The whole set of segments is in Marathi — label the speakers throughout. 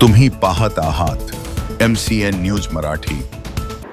Speaker 1: तुम्ही पाहत आहात M C N news Marathi.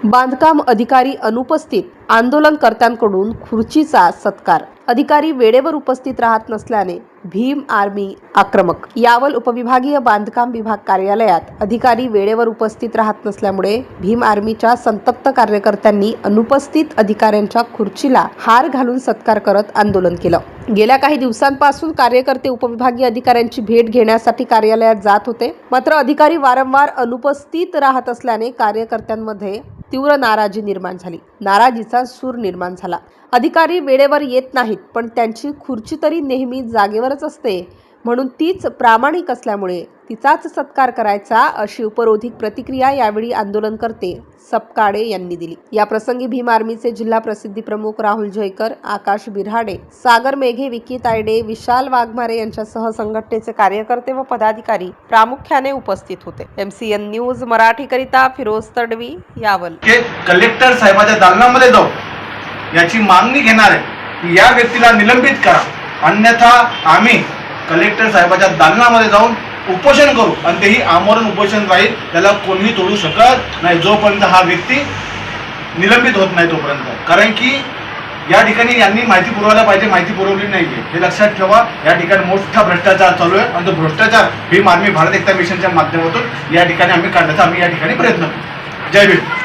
Speaker 2: बांधकाम अधिकारी अनुपस्थित आंदोलनकर्त्यांकडून खुर्चीचा सत्कार. अधिकारी वेळेवर उपस्थित राहत नसल्याने भीम आर्मी आक्रमक. यावल उपविभागीय बांधकाम विभाग कार्यालयात अधिकारी वेळेवर उपस्थित राहत नसल्यामुळे भीम आर्मीच्या संतप्त कार्यकर्त्यांनी अनुपस्थित अधिकाऱ्यांच्या खुर्चीला हार घालून सत्कार करत आंदोलन केलं. गेल्या काही दिवसांपासून कार्यकर्ते उपविभागीय अधिकाऱ्यांची भेट घेण्यासाठी कार्यालयात जात होते. मात्र अधिकारी वारंवार अनुपस्थित राहत असल्याने कार्यकर्त्यांमध्ये तीव्र नाराजी निर्माण झाली. नाराजीचा सूर निर्माण झाला. अधिकारी वेळेवर येत नाहीत पण त्यांची खुर्ची तरी नेहमी जागेवरच असते. म्हणून तीच प्रामाणिक असल्यामुळे तिचाच सत्कार करायचा अशी उपरोधिक प्रतिक्रिया यावेळी आंदोलनकर्ते सपकाडे यांनी दिली. या प्रसंगी भीम आर्मीचे जिल्हा प्रसिद्धी प्रमुख राहुल जयकर आकाश बिराडे सागर मेघे विकी तायडे विशाल वाघमारे यांच्यासह संघटनेचे कार्यकर्ते व पदाधिकारी प्रामुख्याने उपस्थित होते. एमसीएन न्यूज मराठीकरिता फिरोज तडवी यावल.
Speaker 3: कलेक्टर साहेबाच्या दालनामध्ये जाऊ. याची मागणी घेणार आहे या व्यक्तीला निलंबित करा. अन्यथा आम्ही कलेक्टर साहेबाच्या दालनामध्ये जाऊन उपोषण करू आणि तेही आमरण उपोषण राहील. त्याला कोणीही तोडू शकत नाही. जोपर्यंत हा व्यक्ती निलंबित होत नाही तोपर्यंत. कारण की या ठिकाणी यांनी माहिती पुरवायला पाहिजे माहिती पुरवली नाहीये. हे लक्षात ठेवा या ठिकाणी मोठा भ्रष्टाचार चालू आहे. आणि तो भ्रष्टाचार भीम आर्मी भारत एकता मिशनच्या माध्यमातून या ठिकाणी आम्ही काढण्याचा आम्ही या ठिकाणी प्रयत्न करू. जय भीम.